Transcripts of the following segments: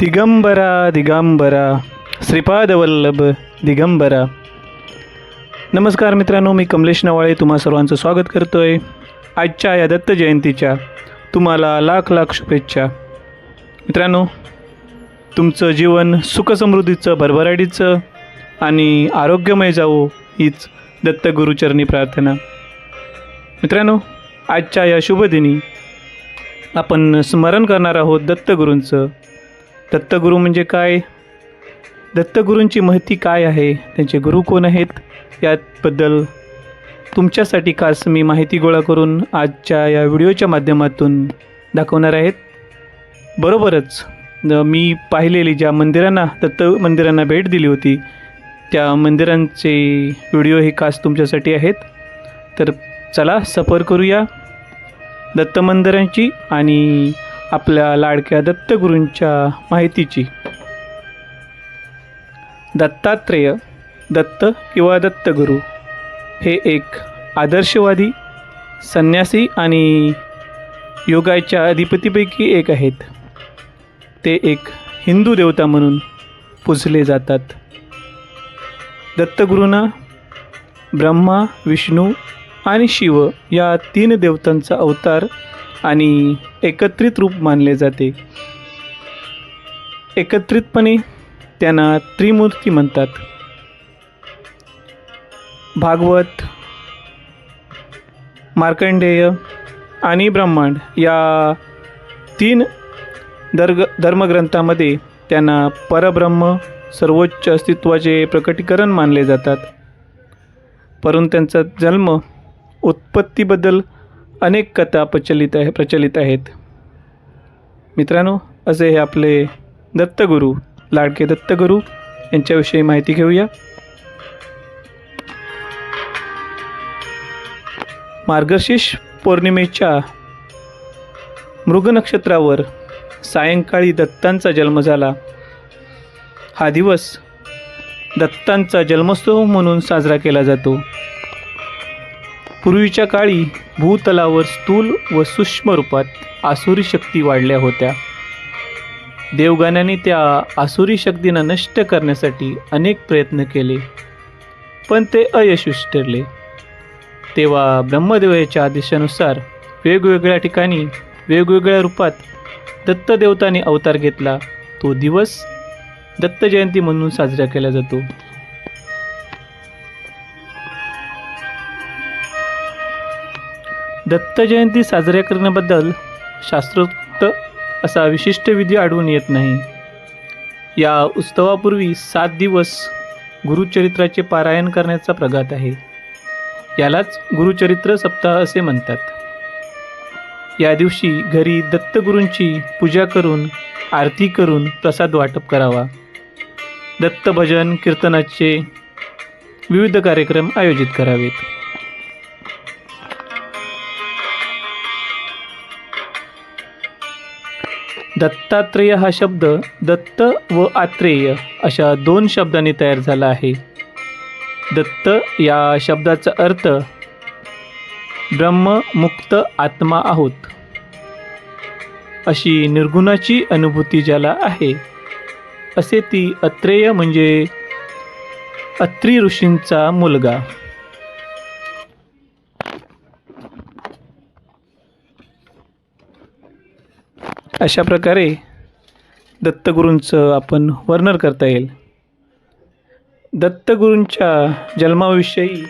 दिगंबरा दिगंबरा. श्रीपादवल्लभ दिगंबरा. नमस्कार मित्रांनो मी कमलेश नवाळे तुम्हा सर्वांचं स्वागत करतो आहे आजच्या या दत्त जयंतीच्या तुम्हाला लाख लाख शुभेच्छा. मित्रांनो तुमचं जीवन सुखसमृद्धीचं भरभराटीचं आणि आरोग्यमय जावो हीच दत्तगुरुचरणी प्रार्थना. मित्रांनो आजच्या या शुभदिनी आपण स्मरण करणार आहोत दत्तगुरूंचं दत्तगुरू म्हणजे काय? दत्तगुरूंची महती काय आहे? त्यांचे गुरु कोण आहेत? याबद्दल तुमच्यासाठी खास मी माहिती गोळा करून आजच्या या व्हिडिओच्या माध्यमातून दाखवणार आहेत. बरोबरच मी पाहिलेली ज्या मंदिरांना दत्त मंदिरांना भेट दिली होती त्या मंदिरांचे व्हिडिओ हे खास तुमच्यासाठी आहेत. तर चला सफर करूया दत्त मंदिरांची आणि आपल्या लाडक्या दत्तगुरूंच्या माहितीची. दत्तात्रेय दत्त किंवा दत्तगुरू हे एक आदर्शवादी संन्यासी आणि योगाच्या अधिपतीपैकी एक आहेत. ते एक हिंदू देवता म्हणून पूजले जातात. दत्तगुरूंना ब्रह्मा विष्णू आणि शिव या तीन देवतांचा अवतार आणि एकत्रित रूप मानले जाते. एकत्रितपणे त्यांना त्रिमूर्ती म्हणतात. भागवत मार्कंडेय आणि ब्रह्मांड या तीन दर्ग धर्मग्रंथामध्ये त्यांना परब्रह्म सर्वोच्च अस्तित्वाचे प्रकटीकरण मानले जातात. परंतु त्यांचा जन्म उत्पत्तीबद्दल अनेक कथा प्रचलित आहे प्रचलित आहेत. मित्रांनो असे हे आपले दत्तगुरू लाडके दत्तगुरू यांच्याविषयी माहिती घेऊया. मार्गशीर्ष पौर्णिमेच्या मृग नक्षत्रावर सायंकाळी दत्तांचा जन्म झाला. हा दिवस दत्तांचा जन्मोत्सव म्हणून साजरा केला जातो. पूर्वीच्या काळी भूतलावर स्थूल व सूक्ष्म रूपात आसुरी शक्ती वाढल्या होत्या. देवगाण्याने त्या आसुरी शक्तींना नष्ट करण्यासाठी अनेक प्रयत्न केले पण ते अयशस्वी ठरले. तेव्हा ब्रह्मदेवाच्या आदेशानुसार वेगवेगळ्या ठिकाणी वेगवेगळ्या रूपात दत्तदेवताने अवतार घेतला. तो दिवस दत्तजयंती म्हणून साजरा केला जातो. दत्त जयंती साजऱ्या करण्याबद्दल शास्त्रोक्त असा विशिष्ट विधी आढळून येत नाही. या उत्सवापूर्वी सात दिवस गुरुचरित्राचे पारायण करण्याचा प्रघात आहे. यालाच गुरुचरित्र सप्ताह असे म्हणतात. या दिवशी घरी दत्तगुरूंची पूजा करून आरती करून प्रसाद वाटप करावा. दत्तभजन कीर्तनाचे विविध कार्यक्रम आयोजित करावेत. दत्तात्रेय हा शब्द दत्त व आत्रेय अशा दोन शब्दांनी तयार झाला आहे. दत्त या शब्दाचा अर्थ ब्रह्ममुक्त आत्मा आहोत. अशी निर्गुणाची अनुभूती ज्याला आहे असे ती अत्रेय म्हणजे अत्री ऋषींचा मुलगा. अशा प्रकारे दत्तगुरूंचं आपण वर्णन करता येईल. दत्तगुरूंच्या जन्माविषयी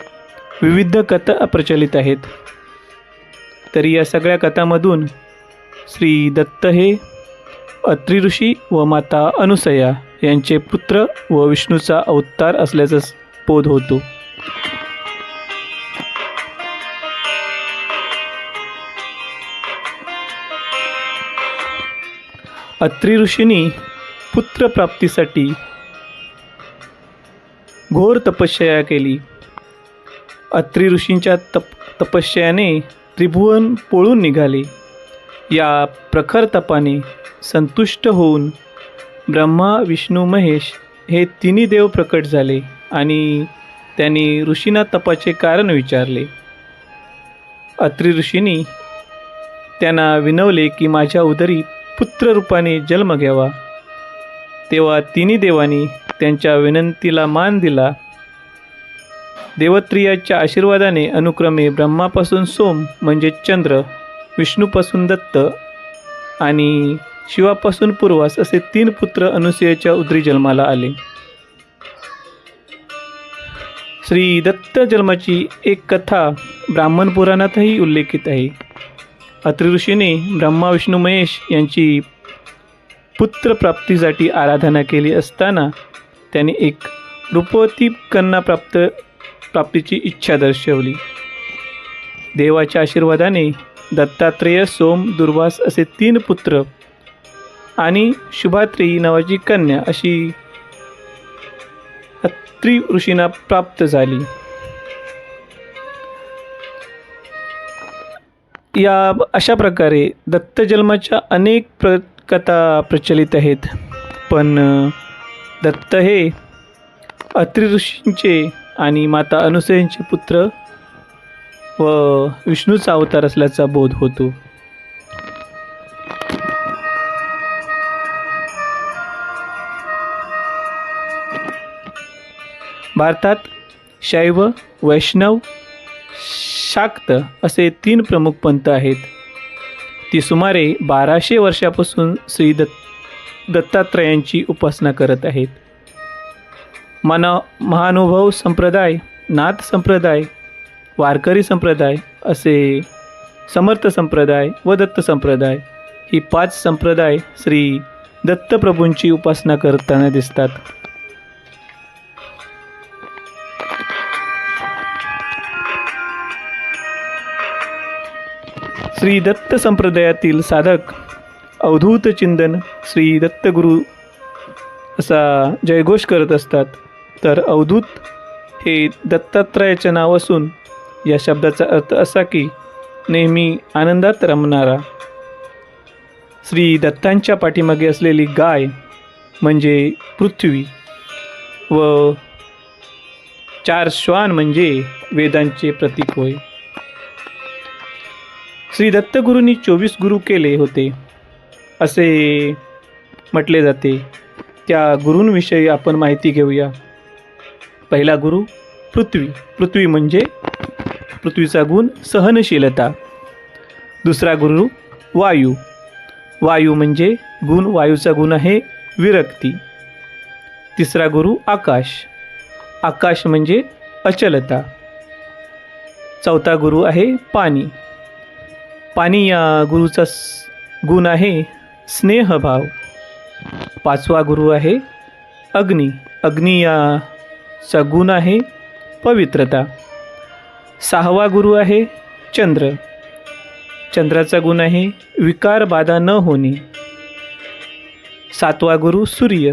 विविध कथा प्रचलित आहेत. तरी या सगळ्या कथामधून श्री दत्त हे अत्री ऋषी व माता अनुसया यांचे पुत्र व विष्णूचा अवतार असल्याचा बोध होतो. अत्रि ऋषींनी पुत्रप्राप्तीसाठी घोर तपश्चर्या केली. अत्रि ऋषींच्या तप तपश्चर्याने त्रिभुवन पळून निघाले. या प्रखर तपाने संतुष्ट होऊन ब्रह्मा विष्णू महेश हे तिन्ही देव प्रकट झाले आणि त्यांनी ऋषींना तपाचे कारण विचारले. अत्री ऋषींनी त्यांना विनवले की माझ्या उदरी पुत्ररूपाने जन्म घ्यावा. तेव्हा तिन्ही देवांनी त्यांच्या विनंतीला मान दिला. देवत्रियाच्या आशीर्वादाने अनुक्रमे ब्रह्मापासून सोम म्हणजे चंद्र विष्णूपासून दत्त आणि शिवापासून पूर्वास असे तीन पुत्र अनुसुयेच्या उदरी जन्माला आले. श्री दत्त जन्माची एक कथा ब्राह्मण पुराणातही उल्लेखित आहे. अत्रिऋषीने ब्रह्मा विष्णू महेश यांची पुत्रप्राप्तीसाठी आराधना केली असताना त्याने एक रूपवती कन्या प्राप्त प्राप्तीची इच्छा दर्शवली. देवाच्या आशीर्वादाने दत्तात्रेय सोम दुर्वास असे तीन पुत्र आणि शुभात्री नावाची कन्या अशी अत्रि ऋषींना प्राप्त झाली. या अशा प्रकारे दत्तजन्माच्या अनेक प्र कथा प्रचलित आहेत. पण दत्त हे अत्रि ऋषींचे आणि माता अनुसयांचे पुत्र व विष्णूचा अवतार असल्याचा बोध होतो. भारतात शैव वैष्णव शाक्त असे तीन प्रमुख पंथ आहेत. ती सुमारे बाराशे वर्षापासून श्री दत्त दत्तात्रयांची उपासना करत आहेत. मानव महानुभव संप्रदाय नाथ संप्रदाय वारकरी संप्रदाय असे समर्थ संप्रदाय व दत्त संप्रदाय ही पाच संप्रदाय श्री दत्तप्रभूंची उपासना करताना दिसतात. श्री दत्त संप्रदायातील साधक अवधूत चिंतन श्री दत्तगुरू असा जयघोष करत असतात. तर अवधूत हे दत्तात्रयाचे नाव असून या शब्दाचा अर्थ असा की नेहमी आनंदात रमणारा. श्री दत्तांच्या पाठीमागे असलेली गाय म्हणजे पृथ्वी व चार श्वान म्हणजे वेदांचे प्रतीक होय. श्री दत्तगुरूंनी चोवीस गुरु केले होते. असे म्हटले जाते. त्या गुरूंविषयी आपण माहिती घेऊया. पहिला गुरु पृथ्वी. पृथ्वी म्हणजे पृथ्वीचा गुण सहनशीलता. दुसरा गुरु वायू. वायू म्हणजे गुण वायूचा गुण आहे विरक्ती. तिसरा गुरु आकाश. आकाश म्हणजे अचलता. चौथा गुरु आहे पाणी. पाणी या गुरुचा गुण आहे स्नेहभाव. पाचवा गुरु आहे अग्नी. अग्नी याचा गुण आहे पवित्रता. सहावा गुरु आहे चंद्र. चंद्राचा गुण आहे विकार बाधा न होणे. सातवा गुरु सूर्य.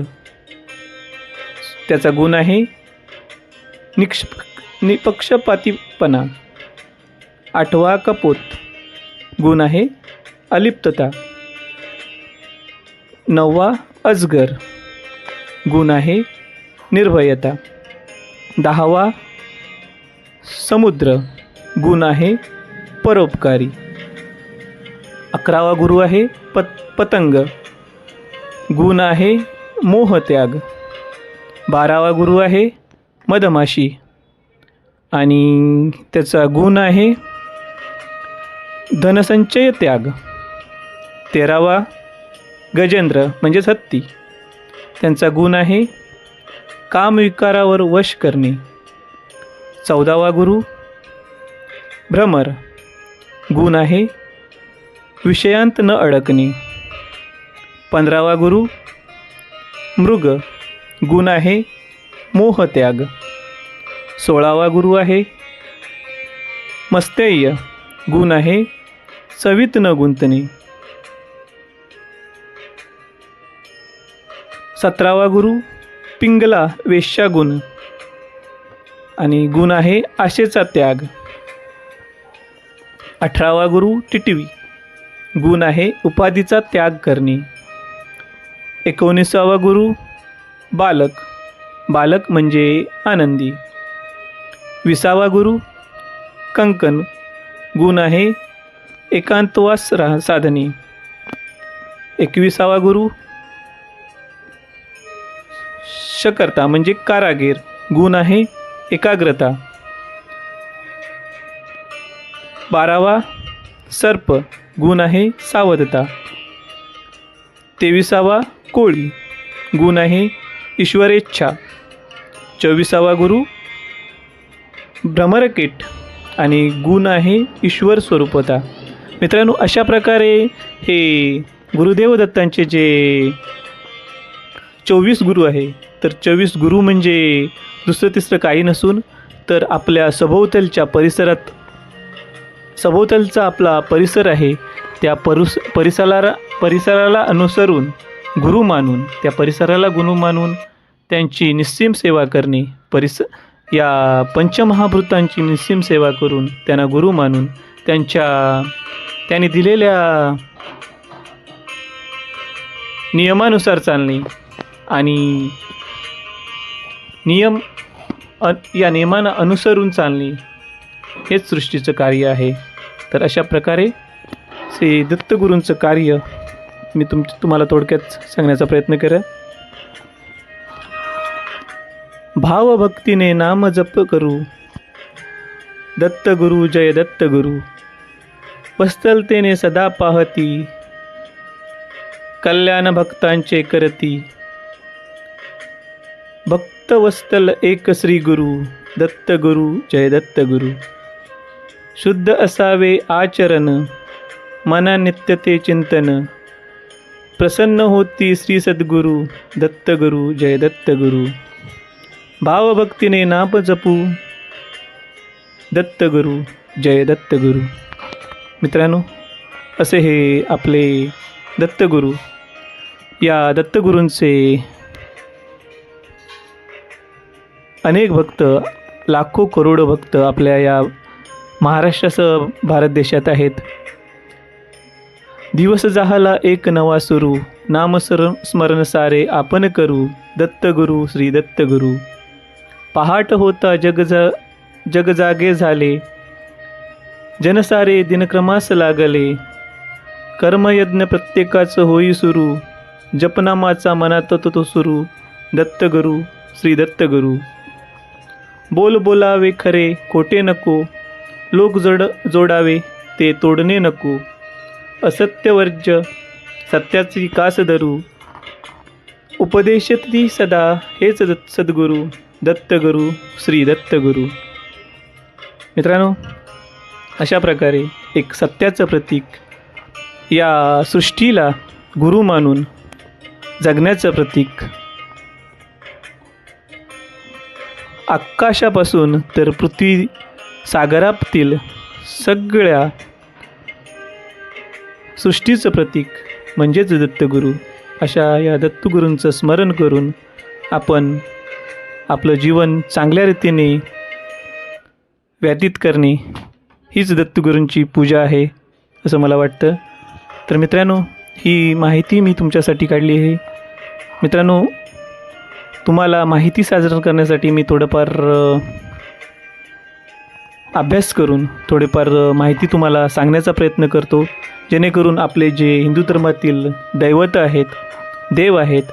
त्याचा गुण आहे निक्ष निपक्षपातीपणा. आठवा कपोत. गुण आहे अलिप्तता. नववा अजगर. गुण आहे निर्भयता. दहावा समुद्र. गुण आहे परोपकारी. अकरावा गुरु आहे पत पतंग. गुण आहे मोहत्याग. बारावा गुरु आहे मधमाशी. आणि त्याचा गुण आहे धनसंचय त्याग. तेरावा गजेंद्र म्हणजेच हत्ती. त्यांचा गुण आहे कामविकारावर वश करणे. चौदावा गुरु भ्रमर. गुण आहे विषयांत न अडकणे. पंधरावा गुरु मृग. गुण आहे मोहत्याग सोळावा गुरु आहे मस्तेय गुण आहे चवीत न गुंतणे. सतरावा गुरु पिंगला वेश्या गुण. आणि गुण आहे आशेचा त्याग. अठरावा गुरु टिटवी. गुण आहे उपाधीचा त्याग करणे. एकोणीसावा गुरु बालक. बालक म्हणजे आनंदी. विसावा गुरु कंकण. गुण आहे एकांतवास रा साधने. एकविसावा गुरु. शकर्ता म्हणजे कारागीर. गुण आहे एकाग्रता. बारावा सर्प. गुण आहे सावधता. तेविसावा कोळी. गुण आहे ईश्वरेच्छा. चोवीसावा गुरु. भ्रमरकेट. आणि गुण आहे ईश्वर स्वरूपता. मित्रांनो अशा प्रकारे हे गुरुदेव दत्तांचे जे चोवीस गुरु आहे तर चोवीस गुरु म्हणजे दुसरं तिसरं काही नसून तर आपल्या सभोवतालच्या परिसरात सभोवतालचा आपला परिसर आहे त्या परुस परिसराला परिसराला अनुसरून गुरु मानून त्या परिसराला गुरु मानून त्यांची निस्सीम सेवा करणे परिस या पंचमहाभूतांची निस्सीम सेवा करून त्यांना गुरु मानून त्यांच्या त्यांनी दिलेल्या नियमानुसार चालणे आणि नियम अ या नियमांना अनुसरून चालणे हेच सृष्टीचं कार्य आहे. तर अशा प्रकारे श्री दत्तगुरूंचं कार्य मी तुम तुम्हाला थोडक्यात सांगण्याचा प्रयत्न करेन. भावभक्तीने नाम जप करू. दत्तगुरु जय दत्तगुरु. वस्तलतेने सदा पाहती कल्याण भक्तांचे करती. भक्त वस्तल एक श्री गुरु दत्तगुरु जय दत्तगुरु शुद्ध असावे आचरण मना नित्यते चिंतन. प्रसन्न होती श्री सद्गुरु दत्तगुरु जय दत्तगुरु भावभक्तीने नाप जपू. दत्तगुरु जय दत्तगुरु मित्रांनो असे हे आपले दत्तगुरु. या दत्तगुरूंचे अनेक भक्त लाखो करोडो भक्त आपल्या या महाराष्ट्रासह भारत देशात आहेत. दिवस जाहला एक नवा सुरू नामसर स्मरण सारे आपण करू दत्तगुरु श्री दत्तगुरु. पहाट होता जग जा जग जागे झाले जनसारे दिनक्रमास लागले. कर्मयज्ञ प्रत्येकाचं होई सुरू. जपनामाचा मनात तो तो सुरू. दत्तगुरु श्री दत्तगुरु. बोल बोलावे खरे खोटे नको. लोक जोड जोडावे ते तोडणे नको. असत्यवर्ज्य सत्याची कास धरू. उपदेशती सदा हेच दत् सद्गुरू दत्तगुरू श्री दत्तगुरू. मित्रांनो अशा प्रकारे एक सत्याचं प्रतीक या सृष्टीला गुरु मानून जगण्याचं प्रतीक. आकाशापासून तर पृथ्वी सागरातील सगळ्या सृष्टीचं प्रतीक म्हणजेच दत्तगुरू. अशा या दत्तगुरूंचं स्मरण करून आपण आपलं जीवन चांगल्या रीतीने व्यतीत करणे हीच दत्तगुरूंची पूजा आहे असं मला वाटतं. तर मित्रांनो ही माहिती मी तुमच्यासाठी काढली आहे. मित्रांनो तुम्हाला माहिती साजरा करण्यासाठी मी थोडंफार अभ्यास करून थोडेफार माहिती तुम्हाला सांगण्याचा प्रयत्न करतो. जेणेकरून आपले जे हिंदू धर्मातील दैवत आहेत देव आहेत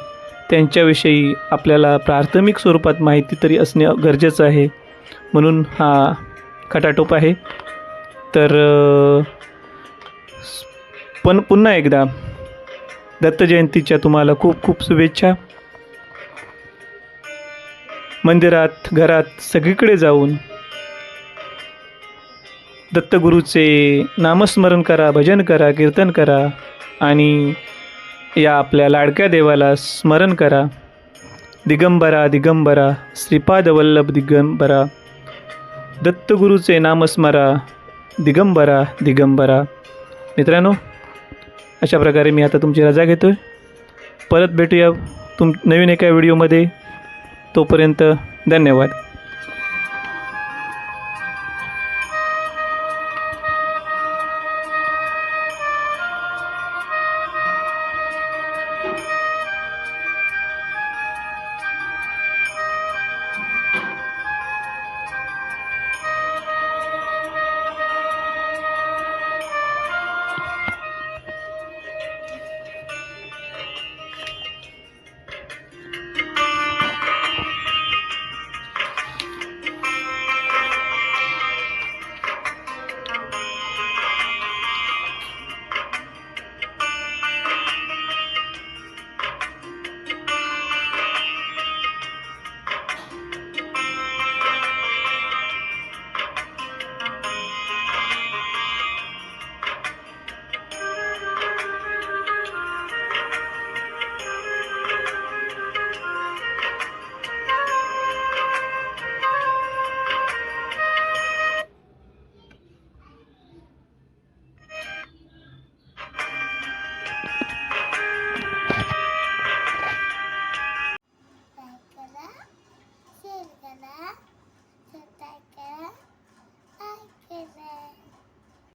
त्यांच्याविषयी आपल्याला प्राथमिक स्वरूपात माहिती तरी असणे गरजेचं आहे. म्हणून हा खटाटोप आहे. तर पण पुन्हा एकदा दत्त जयंतीच्या तुम्हाला खूप खूप शुभेच्छा. मंदिरात घरात सगळीकडे जाऊन दत्तगुरूचे नामस्मरण करा भजन करा कीर्तन करा आणि या आपल्या लाडक्या देवाला स्मरण करा. दिगंबरा दिगंबरा श्रीपाद वल्लभ दिगंबरा. दत्तगुरूचे नामस्मरा दिगंबरा दिगंबरा. मित्रांनो अशा प्रकारे मी आता तुमची रजा घेतो आहे परत भेटूया तुम नवीन एका व्हिडिओमध्ये. तोपर्यंत धन्यवाद.